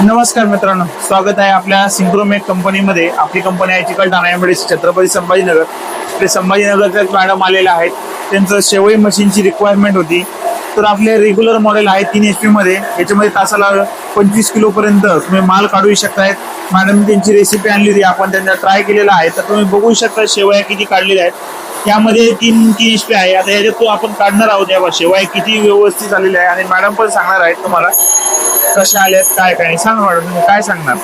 नमस्कार मित्रांनो स्वागत आहे आपल्या सिंक्रोमेक कंपनीमध्ये. आपली कंपनी आहे चिकल ठाण्यामध्ये छत्रपती संभाजीनगर. ते संभाजीनगरच्या मॅडम आलेल्या आहेत. त्यांचं शेवई मशीनची रिक्वायरमेंट होती. तर आपले रेग्युलर मॉडेल आहे तीन एच पीमध्ये याच्यामध्ये तासाला पंचवीस किलोपर्यंत तुम्ही माल काढू शकतायत मॅडम त्यांची रेसिपी आणली होती आपण त्यांना ट्राय केलेला आहे. तर तुम्ही बघू शकता शेवया किती काढलेल्या आहेत. यामध्ये तीन तीन एच पी आहे. आता याच्यात तो आपण काढणार आहोत या शेवया किती व्यवस्थित झालेल्या आहे आणि मॅडम पण सांगणार आहेत तुम्हाला कशा आल्यात काय काय सांगा मॅडम तुम्ही काय सांगणार?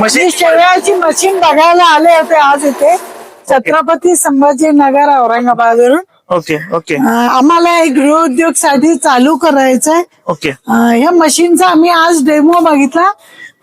मशीन शेवयाची मशीन बघायला आले होते आज इथे. छत्रपती संभाजीनगर औरंगाबादवरून. Okay okay. अं, आम्हाला एक गृहउद्योगसाठी चालू करायचंय. ओके. या मशीनचा आम्ही आज डेमो बघितला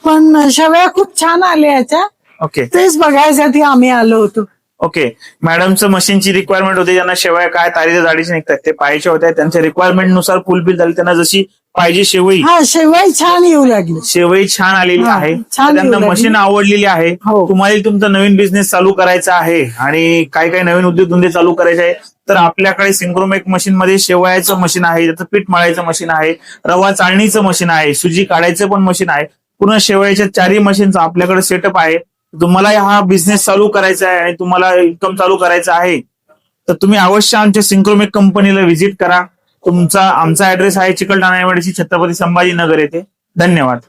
पण शेवया खूप छान आल्या याच्या. ओके. तेच बघायसाठी आम्ही आलो होतो. ओके. मॅडमचं मशीनची रिक्वायरमेंट होती त्यांना शेवया काय तारीच्या जाडीचे निघतात ते पाहायचे होते. त्यांच्या रिक्वायरमेंटनुसार फुलफिल झाली. त्यांना जशी पाहिजे शेवई. हा शेवई छान येऊ लागली. शेवई छान आलेली हा, आहे. छान त्यांना येऊ लागली. मशीन आवडलेली आहे. हो. तुम्हाला तुमचा नवीन बिझनेस चालू करायचा आहे आणि काय काय नवीन उद्योगधंदे चालू करायचे आहे तर आपल्याकडे सिंक्रोमेक मशीन मध्ये शेवयाचं मशीन आहे त्याचं पीठ मळायचं मशीन आहे रवा चाळणीचं मशीन आहे सुजी काढायचं पण मशीन आहे. पूर्ण शेवयाच्या चारही मशीनचा आपल्याकडे सेटअप आहे. तुम्हाला हा बिझनेस चालू करायचा आहे आणि तुम्हाला इन्कम चालू करायचा आहे तर तुम्ही अवश्य आमच्या सिंक्रोमेक कंपनीला व्हिजिट करा. तुमचा आमचा ऍड्रेस आहे चिकलठाणा छत्रपती संभाजीनगर येथे. धन्यवाद.